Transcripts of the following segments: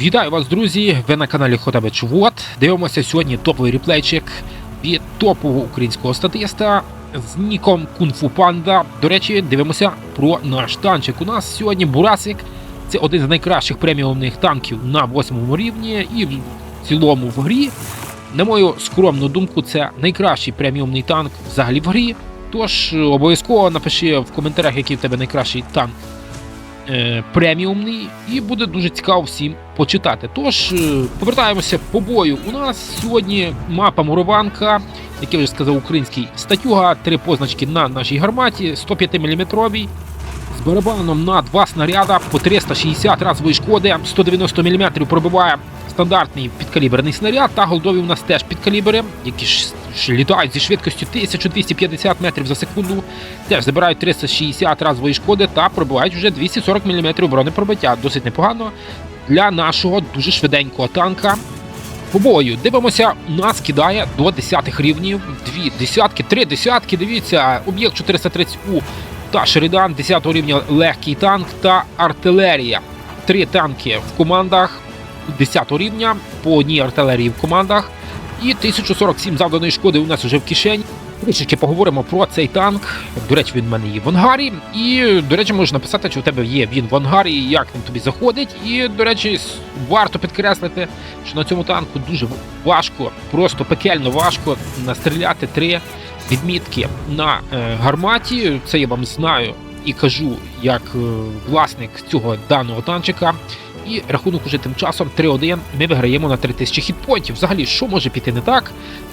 Вітаю вас, друзі! Ви на каналі Хотабич Вот. Дивимося сьогодні топовий реплейчик від топового українського статиста з ніком Кунг-Фу Панда. До речі, дивимося про наш танчик. У нас сьогодні Бурасик. Це один з найкращих преміумних танків на восьмому рівні і в цілому в грі. На мою скромну думку, це найкращий преміумний танк взагалі в грі. Тож обов'язково напиши в коментарях, який в тебе найкращий танк преміумний, і буде дуже цікаво всім почитати. Тож е, повертаємося по бою. У нас сьогодні мапа Мурованка, як я вже сказав, український статюга, три позначки на нашій гарматі, 105 мм. Барабаном на два снаряда по 360 разової шкоди, 190 мм пробиває стандартний підкаліберний снаряд, та голдові у нас теж підкалібери, які ж літають зі швидкістю 1250 метрів за секунду, теж забирають 360 разової шкоди та пробивають вже 240 мм бронепробиття. Досить непогано для нашого дуже швиденького танка. По бою дивимося, нас кидає до десятих рівнів. Дві десятки, три десятки. Дивіться, об'єкт 430У та Шеридан 10 рівня легкий танк та артилерія. Три танки в командах 10 рівня, по одній артилерії в командах. І 1047 завданої шкоди у нас вже в кишені. Трішечки поговоримо про цей танк. До речі, він в мене є в ангарі. І, до речі, можеш написати, чи у тебе є він в ангарі, як він тобі заходить. І, до речі, варто підкреслити, що на цьому танку дуже важко, просто пекельно важко настріляти три відмітки на е, гарматі. Це я вам знаю і кажу як е, власник цього даного танчика. І рахунок уже тим часом 3-1 ми виграємо на 3000 хітпоінтів. Взагалі, що може піти не так?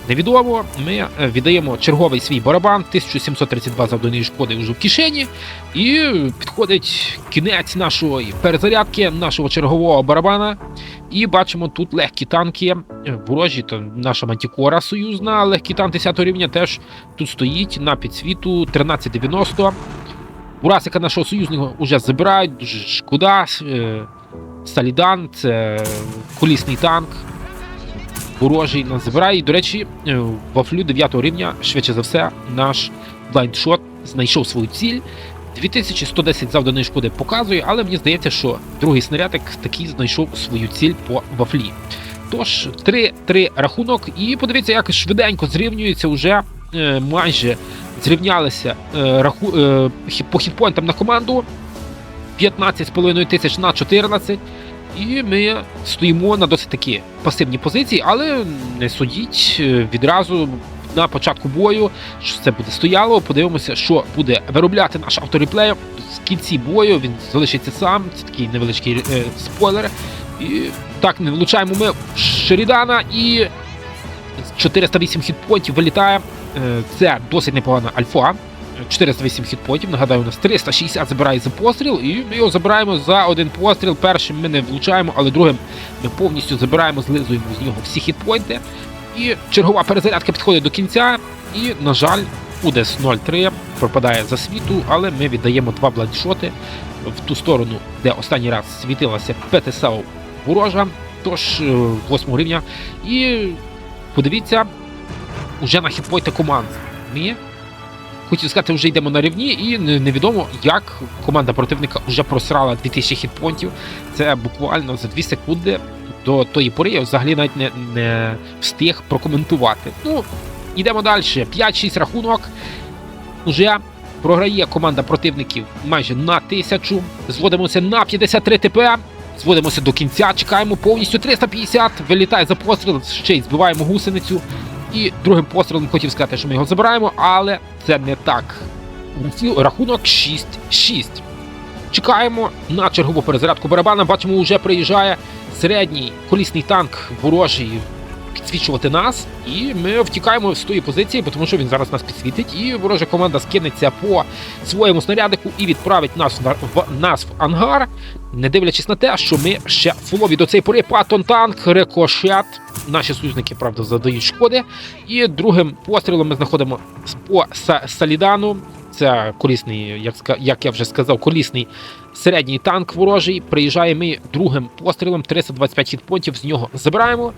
Невідомо. Ми е, віддаємо черговий свій барабан, 1732 завданої шкоди вже в кишені. І підходить кінець нашої перезарядки, нашого чергового барабана. І бачимо тут легкі танки е, ворожі, то наша мантікора союзна, легкий танк 10 рівня теж тут стоїть на підсвіту 1390. Урасика нашого союзного вже забирають, дуже шкода. Салідан це колісний танк. Ворожий нас забирає. І, до речі, е, вафлю 9 рівня, швидше за все, наш блайндшот знайшов свою ціль. 2110 завданої шкоди показує, але мені здається, що другий снарядик такий знайшов свою ціль по вафлі. Тож, 3-3 рахунок, і подивіться, як швиденько зрівнюється вже е, майже зрівнялися е, раху, по хітпойнтам на команду. 15,5 тисяч на 14. І ми стоїмо на досить такі пасивній позиції, але не судіть е, відразу на початку бою, що це буде стояло. Подивимося, що буде виробляти наш автореплей. В кінці бою він залишиться сам. Це такий невеличкий е, спойлер. І так не влучаємо ми Шерідана і 408 хітпонтів вилітає. Е, Це досить непогана альфа. 408 хітпотів. Нагадаю, у нас 360 забирає за постріл, і ми його забираємо за один постріл. Першим ми не влучаємо, але другим ми повністю забираємо, злизуємо з нього всі хітпойнти. І чергова перезарядка підходить до кінця. І, на жаль, УДЕС 0-3 пропадає за світу, але ми віддаємо два бладшоти в ту сторону, де останній раз світилася ПТСАУ ворожа, тож 8 рівня. І подивіться, уже на хітпойти команд. Ми Хотів сказати, вже йдемо на рівні, і невідомо, як команда противника вже просрала 2000 хітпонтів. Це буквально за 2 секунди до тої пори я взагалі навіть не, не встиг прокоментувати. Ну, йдемо далі. 5-6 рахунок. Уже програє команда противників майже на тисячу. Зводимося на 53 ТП. Зводимося до кінця, чекаємо повністю 350. Вилітає за постріл, ще й збиваємо гусеницю. І другим пострілом хотів сказати, що ми його забираємо, але це не так. Рахунок 6-6. Чекаємо на чергову перезарядку барабана. Бачимо, вже приїжджає середній колісний танк ворожий підсвічувати нас. І ми втікаємо з тої позиції, тому що він зараз нас підсвітить. І ворожа команда скинеться по своєму снарядику і відправить нас в, в, нас в ангар, не дивлячись на те, що ми ще фулові до цієї пори. Патон танк, рикошет. Наші союзники, правда, задають шкоди. І другим пострілом ми знаходимо по Салідану. Це колісний, як, як я вже сказав, колісний середній танк ворожий. Приїжджає ми другим пострілом 325 хітпонтів, з нього забираємо.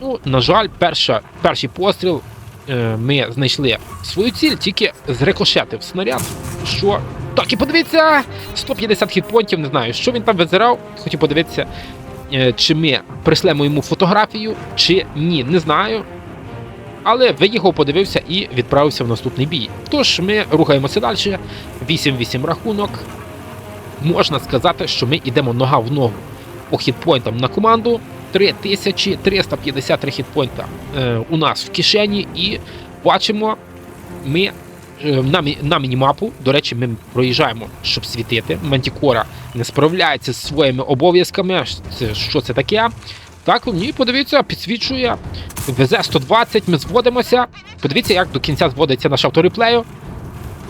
Ну, на жаль, перша, перший постріл е, ми знайшли свою ціль, тільки зрикошетив снаряд. Що? Так, і подивіться! 150 хітпонтів, не знаю, що він там визирав. Хотів подивитися. е, чи ми прислемо йому фотографію, чи ні, не знаю. Але виїхав, подивився і відправився в наступний бій. Тож ми рухаємося далі. 8-8 рахунок. Можна сказати, що ми йдемо нога в ногу по хітпойнтам на команду. 3353 хітпойнта е, у нас в кишені, і бачимо, ми е, на, на мінімапу. До речі, ми проїжджаємо, щоб світити. Мантікора не справляється з своїми обов'язками. Що це таке? Так, ну і подивіться, підсвічує. ВЗ 120, ми зводимося. Подивіться, як до кінця зводиться наш автореплею.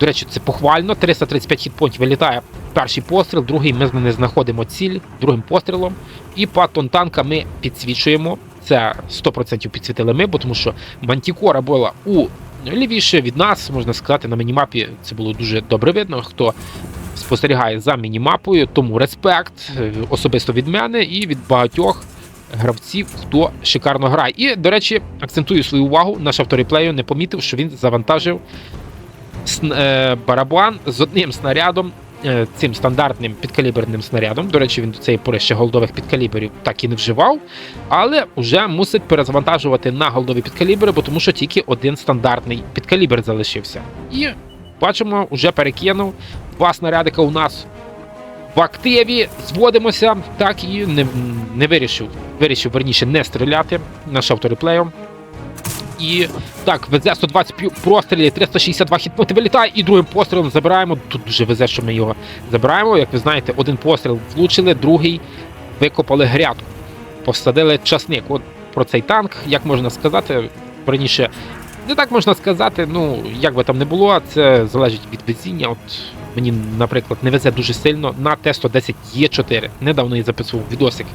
До речі, це похвально. 335 хітпонтів вилітає перший постріл, другий ми не знаходимо ціль другим пострілом. І патон танка ми підсвічуємо. Це 100% підсвітили ми, бо тому що Мантікора була у лівіше від нас, можна сказати, на мінімапі це було дуже добре видно. Хто спостерігає за мінімапою, тому респект е, особисто від мене і від багатьох гравців, хто шикарно грає. І, до речі, акцентую свою увагу, наш автореплею не помітив, що він завантажив е, барабан з одним снарядом. Е, Цим стандартним підкаліберним снарядом. До речі, він до цієї пори ще голдових підкаліберів так і не вживав, але вже мусить перезавантажувати на голдові підкалібери, бо тому що тільки один стандартний підкалібер залишився. І бачимо, вже перекинув два снарядика у нас в активі. Зводимося, так і не, не вирішив. Вирішив верніше не стріляти наш автореплеєм. І так, везе 120 п'ю- прострілів, 362 хітпоінти вилітає, і другим пострілом забираємо. Тут дуже везе, що ми його забираємо. Як ви знаєте, один постріл влучили, другий викопали грядку. Посадили часник. От про цей танк, як можна сказати, раніше. Не так можна сказати, ну як би там не було, це залежить від везіння. От мені, наприклад, не везе дуже сильно на Т-110 Є4. Недавно я записував відосик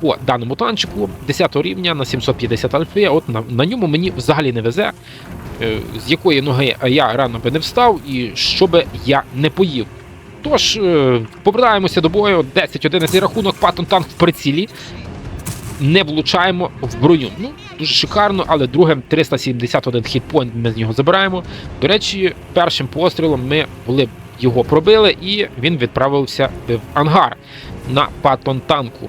по даному танчику 10 рівня на 750 альфи. От на, на ньому мені взагалі не везе, е, з якої ноги я рано би не встав і що би я не поїв. Тож, е, повертаємося до бою, 10-11 рахунок, патон танк в прицілі. Не влучаємо в броню. Ну, дуже шикарно, але другим 371 хітпойнт ми з нього забираємо. До речі, першим пострілом ми були його пробили, і він відправився в ангар на патон танку.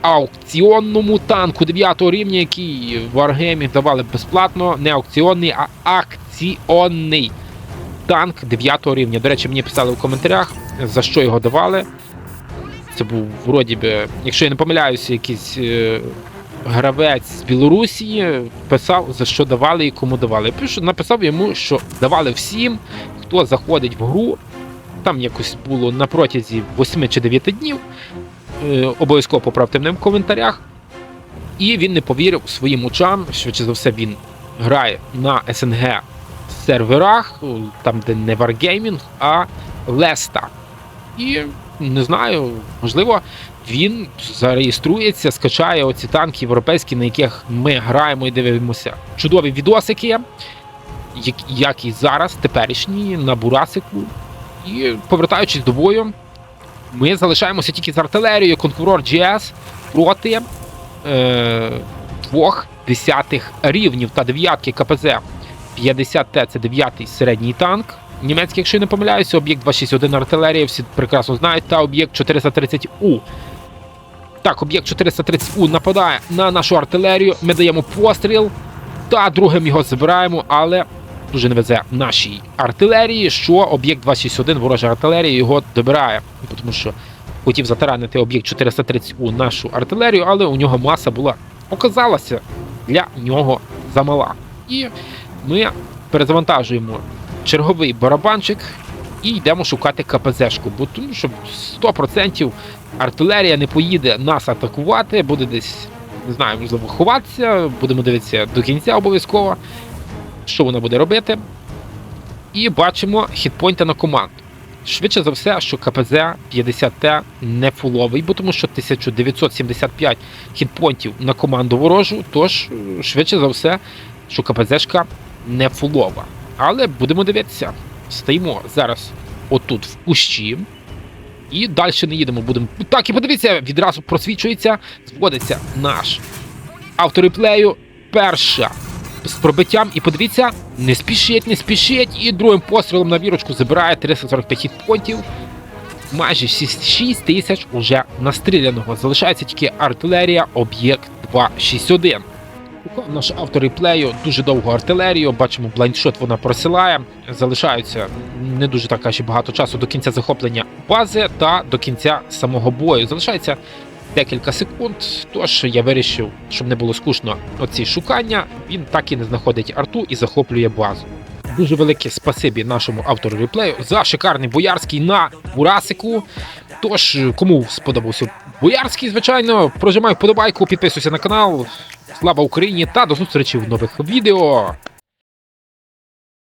Аукціонному танку 9 рівня, який в Wargame давали безплатно, не аукціонний, а акціонний танк 9 рівня. До речі, мені писали в коментарях, за що його давали. Це був вроді би, якщо я не помиляюся, якийсь е, гравець з Білорусі писав, за що давали і кому давали. Я написав йому, що давали всім, хто заходить в гру. Там якось було на протязі 8 чи 9 днів. Е, обов'язково поправте мене в коментарях. І він не повірив своїм очам. Швидше за все, він грає на СНГ серверах, там, де не Wargaming, а Леста. І не знаю, можливо, він зареєструється, скачає оці танки європейські, на яких ми граємо і дивимося. Чудові відосики, як і зараз, теперішні, на Бурасику. І повертаючись до бою, ми залишаємося тільки з артилерією Конкурор GS проти е, двох десятих рівнів та дев'ятки КПЗ 50Т це дев'ятий середній танк. Німецький, якщо я не помиляюся, об'єкт 261 артилерія, всі прекрасно знають, та об'єкт 430У. Так, об'єкт 430У нападає на нашу артилерію. Ми даємо постріл, та другим його забираємо, але дуже не везе нашій артилерії, що об'єкт 261 ворожа артилерія його добирає. Тому що хотів затаранити об'єкт 430 у нашу артилерію, але у нього маса була оказалася для нього замала. І ми перезавантажуємо черговий барабанчик і йдемо шукати КПЗшку, бо тому що 100% артилерія не поїде нас атакувати, буде десь, не знаю, можливо, ховатися, будемо дивитися до кінця обов'язково, що вона буде робити. І бачимо хітпойнти на команду. Швидше за все, що КПЗ 50Т не фуловий, бо тому що 1975 хітпойнтів на команду ворожу, тож швидше за все, що КПЗшка не фулова. Але будемо дивитися. Стоїмо зараз отут в кущі. І далі не їдемо. Будемо. Так, і подивіться, відразу просвічується, зводиться наш автореплею. Перша з пробиттям. І подивіться, не спішить, не спішить. І другим пострілом на вірочку забирає 345 хітпонтів. майже 6 тисяч уже настріляного. Залишається тільки артилерія, об'єкт 261. Шукав наш автор реплею дуже довго артилерію. Бачимо, блайндшот вона просилає. Залишаються не дуже так ще багато часу до кінця захоплення бази та до кінця самого бою. Залишається декілька секунд. Тож я вирішив, щоб не було скучно оці шукання. Він так і не знаходить арту і захоплює базу. Дуже велике спасибі нашому автору реплею за шикарний боярський на Бурасику. Тож, кому сподобався боярський, звичайно, прожимай вподобайку, підписуйся на канал. Слава Україні та до зустрічі в нових відео.